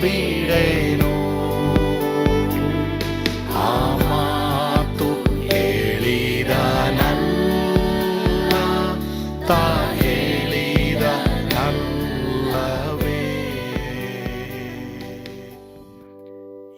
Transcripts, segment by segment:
ಬಿಡೆನು ಆ ಮಾತು ಹೇಳಿದ ನನ್ನ ತಾ ಹೇಳಿದ ನಲ್ಲವೇ?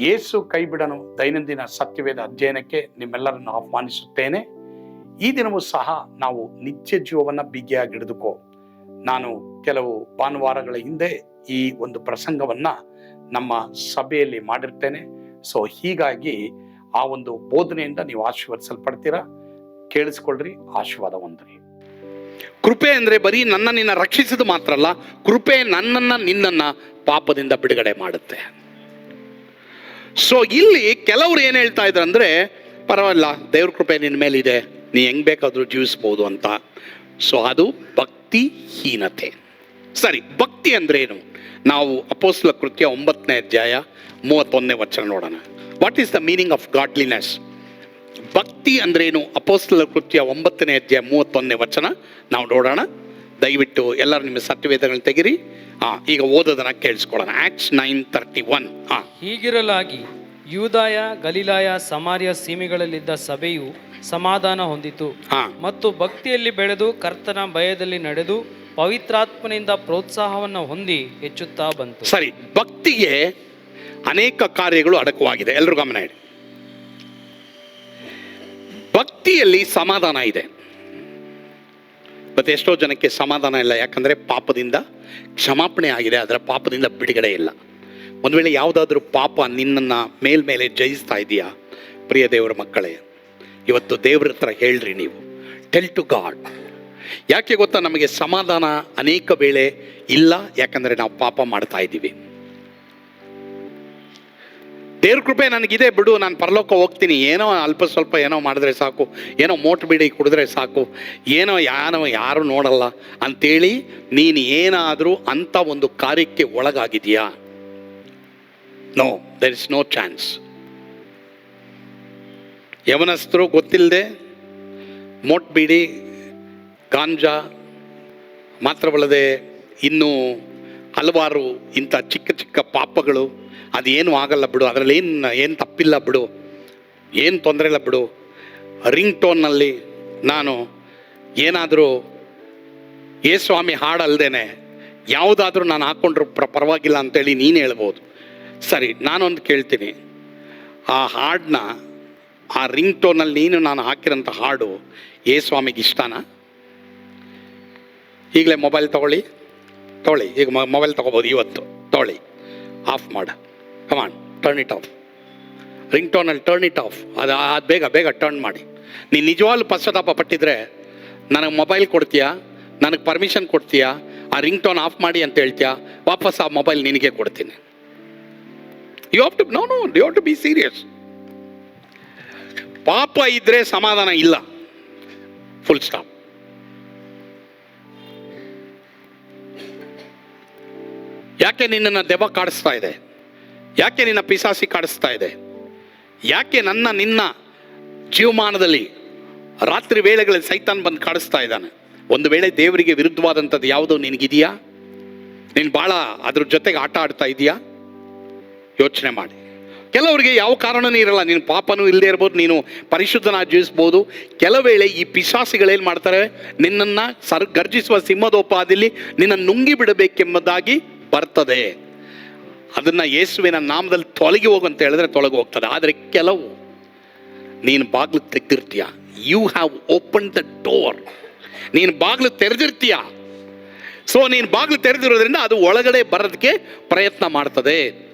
ಯೇಸು ಕೈಬಿಡನು ದೈನಂದಿನ ಸತ್ಯವೇದ ಅಧ್ಯಯನಕ್ಕೆ ನಿಮ್ಮೆಲ್ಲರನ್ನು ಆಹ್ವಾನಿಸುತ್ತೇನೆ. ಈ ದಿನವೂ ಸಹ ನಾವು ನಿತ್ಯ ಜೀವವನ್ನು ಬಿಗಿಯಾಗಿ ಹಿಡಿದುಕೋ. ನಾನು ಕೆಲವು ಭಾನುವಾರಗಳ ಹಿಂದೆ ಈ ಒಂದು ಪ್ರಸಂಗವನ್ನ ನಮ್ಮ ಸಭೆಯಲ್ಲಿ ಮಾಡಿರ್ತೇನೆ. ಸೊ ಹೀಗಾಗಿ ಆ ಒಂದು ಬೋಧನೆಯಿಂದ ನೀವು ಆಶೀರ್ವದಿಸಲ್ಪಡ್ತೀರಾ? ಕೇಳಿಸ್ಕೊಳ್ರಿ, ಆಶೀರ್ವಾದ ಹೊಂದ್ರಿ. ಕೃಪೆ ಅಂದ್ರೆ ಬರೀ ನನ್ನ ನಿನ್ನ ರಕ್ಷಿಸಿದ ಮಾತ್ರ ಅಲ್ಲ, ಕೃಪೆ ನನ್ನನ್ನ ನಿನ್ನನ್ನು ಪಾಪದಿಂದ ಬಿಡುಗಡೆ ಮಾಡುತ್ತೆ. ಸೊ ಇಲ್ಲಿ ಕೆಲವರು ಏನು ಹೇಳ್ತಾ ಇದ್ರು ಅಂದ್ರೆ, ಪರವಾಗಿಲ್ಲ, ದೇವ್ರ ಕೃಪೆ ನಿನ್ನ ಮೇಲಿದೆ, ನೀ ಹೆಂಗ್ ಬೇಕಾದರೂ ಜೀವಿಸ್ಬೋದು ಅಂತ. ಸೊ ಅದು ಭಕ್ತಿಹೀನತೆ. ಸರಿ ಭಕ್ತಿ ಅಂದ್ರೆ ಏನು ನಾವು ಅಪೋಸ್ಲ ಕೃತ್ಯ ಒಂಬತ್ತನೇ ಅಧ್ಯಾಯ ಮೂವತ್ತೊಂದನೇ ವಚನ ನೋಡೋಣ. What is the meaning of godliness ಭಕ್ತಿ ಅಂದ್ರೇನು? ಅಪೋಸ್ಲ ಕೃತ್ಯ ಒಂಬತ್ತನೇ ಅಧ್ಯಾಯ ಮೂವತ್ತೊಂದನೇ ವಚನ ನಾವು ನೋಡೋಣ. ದಯವಿಟ್ಟು ಎಲ್ಲರೂ ನಿಮ್ಮ ಸತ್ಯವೇದಗಳನ್ನ ತೆಗಿರಿ. ಹಾ ಈಗ ಓದೋದನ್ನ ಕೇಳಿಸ್ಕೊಳ್ಳೋಣ. ಆಕ್ಟ್ಸ್ ನೈನ್ ತರ್ಟಿ ಒನ್ ಹಾ ಹೀಗಿರಲಾಗಿ ಯೂದಾಯ ಗಲೀಲಾಯ ಸಮಾರ್ಯ ಸೀಮೆಗಳಲ್ಲಿದ್ದ ಸಭೆಯು ಸಮಾಧಾನ ಹೊಂದಿತು. ಮತ್ತು ಭಕ್ತಿಯಲ್ಲಿ ಬೆಳೆದು ಕರ್ತನ ಭಯದಲ್ಲಿ ನಡೆದು ಪವಿತ್ರಾತ್ಮನಿಂದ ಪ್ರೋತ್ಸಾಹವನ್ನು ಹೊಂದಿ ಹೆಚ್ಚುತ್ತಾ ಬಂತು. ಸರಿ, ಭಕ್ತಿಗೆ ಅನೇಕ ಕಾರ್ಯಗಳು ಅಡಕವಾಗಿದೆ. ಎಲ್ಲರೂ ಗಮನ ಇಡಿ. ಭಕ್ತಿಯಲ್ಲಿ ಸಮಾಧಾನ ಇದೆ. ಮತ್ತೆ ಎಷ್ಟೋ ಜನಕ್ಕೆ ಸಮಾಧಾನ ಇಲ್ಲ, ಯಾಕಂದ್ರೆ ಪಾಪದಿಂದ ಕ್ಷಮಾಪಣೆ ಆಗಿದೆ ಅದರ ಪಾಪದಿಂದ ಬಿಡುಗಡೆ ಇಲ್ಲ. ಒಂದು ವೇಳೆ ಯಾವುದಾದ್ರೂ ಪಾಪ ನಿನ್ನನ್ನ ಮೇಲ್ಮೇಲೆ ಜಯಿಸ್ತಾ ಇದೆಯಾ? ಪ್ರಿಯ ದೇವರ ಮಕ್ಕಳೇ, ಇವತ್ತು ದೇವ್ರ ಹತ್ರ ಹೇಳ್ರಿ ನೀವು. ಟೆಲ್ ಟು ಗಾಡ್ ಯಾಕೆ ಗೊತ್ತಾ? ನಮಗೆ ಸಮಾಧಾನ ಅನೇಕ ವೇಳೆ ಇಲ್ಲ. ಯಾಕಂದ್ರೆ ನಾವು ಪಾಪ ಮಾಡ್ತಾ ಇದ್ದೀವಿ. ದೇವ್ರ ಕೃಪೆ ನನಗಿದೆ. ಬಿಡು, ನಾನು ಪರಲೋಕ ಹೋಗ್ತೀನಿ. ಏನೋ ಅಲ್ಪ ಸ್ವಲ್ಪ ಏನೋ ಮಾಡಿದ್ರೆ ಸಾಕು. ಏನೋ ಮೋಟ್ ಬಿಡಿ ಕುಡಿದ್ರೆ ಸಾಕು. ಏನೋ ಯಾನೋ ಯಾರು ನೋಡಲ್ಲ. ಅಂತೇಳಿ ನೀನು ಏನಾದರೂ ಅಂಥ ಒಂದು ಕಾರ್ಯಕ್ಕೆ ಒಳಗಾಗಿದೆಯಾ no there is no chance ಯವನಸ್ಥರು ಗೊತ್ತಿಲ್ಲದೆ ಮೋಟ್ ಬೀಡಿ ಗಾಂಜಾ ಮಾತ್ರವಲ್ಲದೆ ಇನ್ನೂ ಹಲವಾರು ಇಂಥ ಚಿಕ್ಕ ಚಿಕ್ಕ ಪಾಪಗಳು, ಅದೇನು ಆಗಲ್ಲ ಬಿಡು, ಅದರಲ್ಲಿ ಏನು ಏನು ತಪ್ಪಿಲ್ಲ ಬಿಡು, ಏನು ತೊಂದರೆ ಇಲ್ಲ ಬಿಡು. ರಿಂಗ್ ಟೋನ್ನಲ್ಲಿ ನಾನು ಏನಾದರೂ ಏ ಸ್ವಾಮಿ ಹಾಡಲ್ದೇನೆ ಯಾವುದಾದ್ರೂ ನಾನು ಹಾಕ್ಕೊಂಡ್ರು ಪ್ರ, ಪರವಾಗಿಲ್ಲ ಅಂತೇಳಿ ನೀನು ಹೇಳ್ಬೋದು. ಸರಿ, ನಾನೊಂದು ಕೇಳ್ತೀನಿ. ಆ ಹಾಡನ್ನ ಆ ರಿಂಗ್ ಟೋನಲ್ಲಿ ನೀನು ನಾನು ಹಾಕಿರೋಂಥ ಹಾಡು ಏ ಸ್ವಾಮಿಗೆ ಇಷ್ಟನಾ? ಈಗಲೇ ಮೊಬೈಲ್ ತಗೊಳ್ಳಿ. ತೊಗೊಳ್ಳಿ. ಈಗ ಮೊಬೈಲ್ ತಗೋಬೋದು ಇವತ್ತು. ತೊಗೊಳ್ಳಿ. ಆಫ್ ಮಾಡ. Come on turn it off ring ಟೋನಲ್ಲಿ turn it off ಅದು ಅದು ಬೇಗ ಬೇಗ ಟರ್ನ್ ಮಾಡಿ. ನೀನು ನಿಜವಾಗ್ಲೂ ಪಶ್ಚಾತ್ತಾಪ ಪಟ್ಟಿದ್ರೆ ನನಗೆ ಮೊಬೈಲ್ ಕೊಡ್ತೀಯಾ? ನನಗೆ ಪರ್ಮಿಷನ್ ಕೊಡ್ತೀಯಾ? ಆ ರಿಂಗ್ ಟೋನ್ ಆಫ್ ಮಾಡಿ ಅಂತ ಹೇಳ್ತೀಯಾ? ವಾಪಸ್ ಆ ಮೊಬೈಲ್ ನಿನಗೆ ಕೊಡ್ತೀನಿ. You have to no no you have to be serious ಪಾಪ ಇದ್ರೆ ಸಮಾಧಾನ ಇಲ್ಲ. ಫುಲ್ ಸ್ಟಾಪ್ ಯಾಕೆ ನಿನ್ನನ್ನು ದೆವ್ವ ಕಾಡಿಸ್ತಾ ಇದೆ? ಯಾಕೆ ನಿನ್ನ ಪಿಸಾಸಿ ಕಾಡಿಸ್ತಾ ಇದೆ? ಯಾಕೆ ನನ್ನ ನಿನ್ನ ಜೀವಮಾನದಲ್ಲಿ ರಾತ್ರಿ ವೇಳೆಗಳಲ್ಲಿ ಸೈತಾನ್ ಬಂದು ಕಾಡಿಸ್ತಾ ಇದ್ದಾನೆ? ಒಂದು ವೇಳೆ ದೇವರಿಗೆ ವಿರುದ್ಧವಾದಂಥದ್ದು ಯಾವುದೋ ನಿನಗಿದೆಯಾ? ನೀನು ಭಾಳ ಅದ್ರ ಜೊತೆಗೆ ಆಟ ಆಡ್ತಾ ಇದೆಯಾ? ಯೋಚನೆ ಮಾಡಿ. ಕೆಲವರಿಗೆ ಯಾವ ಕಾರಣವೂ ಇರಲ್ಲ. ನೀನು ಪಾಪನೂ ಇಲ್ಲದೆ ಇರ್ಬೋದು, ನೀನು ಪರಿಶುದ್ಧನ ಜೀವಿಸ್ಬೋದು. ಕೆಲವೇಳೆ ವೇಳೆ ಈ ಪಿಶಾಸಿಗಳೇನು ಮಾಡ್ತಾರೆ? ನಿನ್ನನ್ನು ಸರ್, ಗರ್ಜಿಸುವ ಸಿಂಹದೋಪಾದಿಲಿ ನಿನ್ನನ್ನು ನುಂಗಿ ಬಿಡಬೇಕೆಂಬುದಾಗಿ ಬರ್ತದೆ. ಅದನ್ನು ಯೇಸುವಿನ ನಾಮದಲ್ಲಿ ತೊಲಗಿ ಹೋಗು ಅಂತ ಹೇಳಿದ್ರೆ ತೊಲಗಿ ಹೋಗ್ತದೆ. ಆದರೆ ಕೆಲವು, ನೀನು ಬಾಗಿಲು ತೆಗೆದಿರ್ತೀಯ. You have open the door ನೀನು ಬಾಗಿಲು ತೆರೆದಿರ್ತೀಯ. ಸೊ ನೀನು ಬಾಗಿಲು ತೆರೆದಿರೋದ್ರಿಂದ ಅದು ಒಳಗಡೆ ಬರೋದಕ್ಕೆ ಪ್ರಯತ್ನ ಮಾಡ್ತದೆ.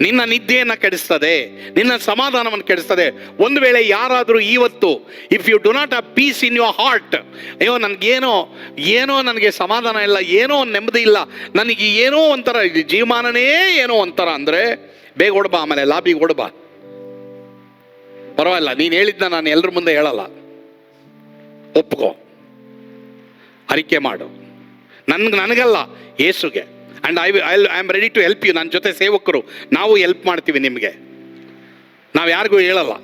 ನಿನ್ನ ನಿದ್ದೆಯನ್ನು ಕೆಡಿಸ್ತದೆ, ನಿನ್ನ ಸಮಾಧಾನವನ್ನು ಕೆಡಿಸ್ತದೆ. ಒಂದು ವೇಳೆ ಯಾರಾದರೂ ಇವತ್ತು if you do not a peace in your heart ಅಯ್ಯೋ, ನನಗೇನೋ, ಏನೋ ನನಗೆ ಸಮಾಧಾನ ಇಲ್ಲ, ಏನೋ ನೆಮ್ಮದಿ ಇಲ್ಲ, ನನಗೆ ಏನೋ ಒಂಥರ ಜೀವಮಾನನೇ ಏನೋ ಒಂಥರ ಅಂದರೆ, ಬೇಗ ಓಡ್ಬಾ ಆಮೇಲೆ, ಲಾಬಿಗೆ ಓಡ್ಬಾ ಪರವಾಗಿಲ್ಲ, ನೀನು ಹೇಳಿದ್ನ ನಾನು ಎಲ್ಲರ ಮುಂದೆ ಹೇಳಲ್ಲ. ಒಪ್ಕೋ. ಅರಿಕೆ ಮಾಡು. ನನ್ಗೆ, ನನಗಲ್ಲ, ಏಸುಗೆ. And I I I am ready to help you ನನ್ನ ಜೊತೆ ಸೇವಕರು, ನಾವು ಹೆಲ್ಪ್ ಮಾಡ್ತೀವಿ ನಿಮಗೆ. ನಾವು ಯಾರಿಗೂ ಹೇಳಲ್ಲ.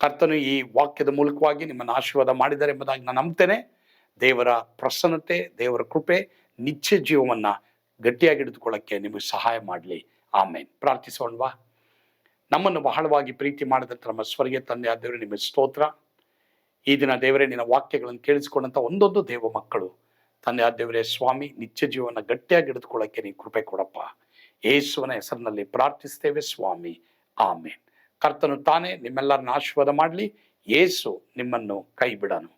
ಕರ್ತನು ಈ ವಾಕ್ಯದ ಮೂಲಕವಾಗಿ ನಿಮ್ಮನ್ನು ಆಶೀರ್ವಾದ ಮಾಡಿದ್ದಾರೆ ಎಂಬುದಾಗಿ ನಾನು ನಂಬ್ತೇನೆ. ದೇವರ ಪ್ರಸನ್ನತೆ, ದೇವರ ಕೃಪೆ, ನಿತ್ಯ ಜೀವವನ್ನು ಗಟ್ಟಿಯಾಗಿ ಹಿಡಿದುಕೊಳ್ಳೋಕ್ಕೆ ನಿಮಗೆ ಸಹಾಯ ಮಾಡಲಿ. ಆಮೇಲೆ ಪ್ರಾರ್ಥಿಸೋಣವಾ ನಮ್ಮನ್ನು ಬಹಳವಾಗಿ ಪ್ರೀತಿ ಮಾಡಿದಂಥ ನಮ್ಮ ಸ್ವರ್ಗೀಯ ತಂದೆ ಆದವರು ನಿಮ್ಮ ಸ್ತೋತ್ರ. ಈ ದಿನ ದೇವರೇ, ನಿನ್ನ ವಾಕ್ಯಗಳನ್ನು ಕೇಳಿಸಿಕೊಂಡಂಥ ಒಂದೊಂದು ದೇವ ಮಕ್ಕಳು ತಂದೆ ದೇವರೇ, ಸ್ವಾಮಿ, ನಿತ್ಯ ಜೀವನ ಗಟ್ಟಿಯಾಗಿ ಹಿಡಿದುಕೊಳ್ಳೋಕ್ಕೆ ನೀವು ಕೃಪೆ ಕೊಡಪ್ಪ. ಯೇಸುವನ ಹೆಸರಿನಲ್ಲಿ ಪ್ರಾರ್ಥಿಸ್ತೇವೆ ಸ್ವಾಮಿ. ಆಮೇನ್. ಕರ್ತನು ತಾನೇ ನಿಮ್ಮೆಲ್ಲರನ್ನ ಆಶೀರ್ವಾದ ಮಾಡಲಿ. ಯೇಸು ನಿಮ್ಮನ್ನು ಕೈ ಬಿಡನು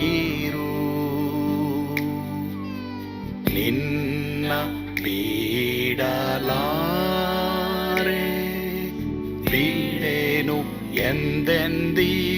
ಸ್ಥಿರವಾಗಿರು ನಿನ್ನ ಬೀಡಲಾರೆ ಬೀಡೇನು ಎಂದೆಂದಿಗೂ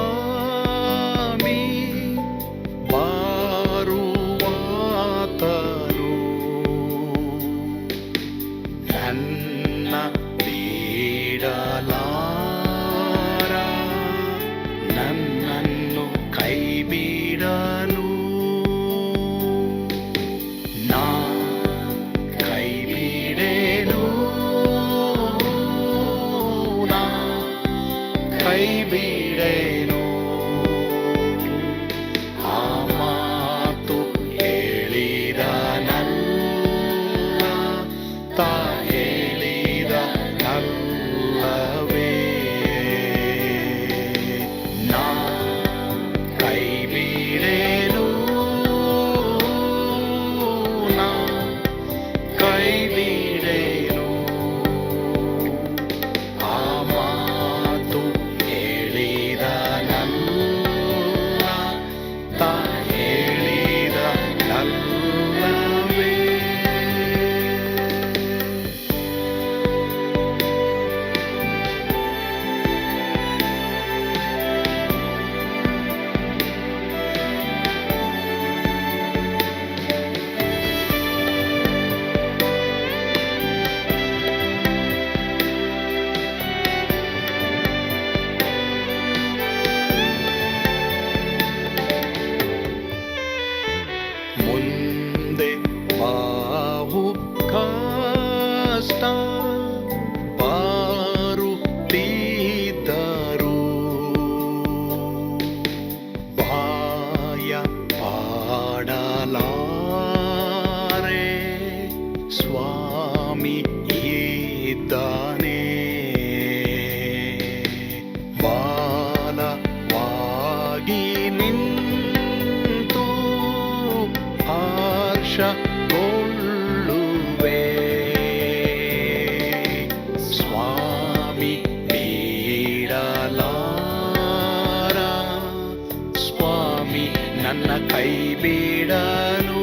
ನನ್ನ ಕೈ ಬಿಡಲು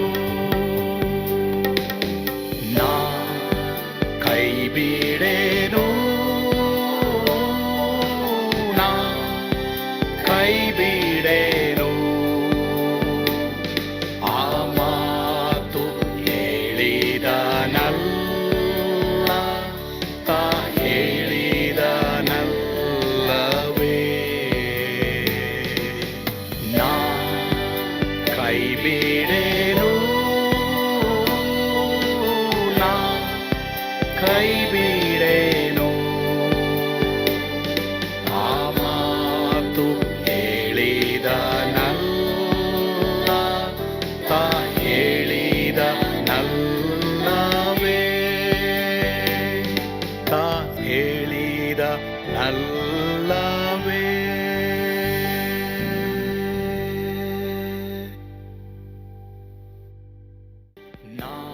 ನಾ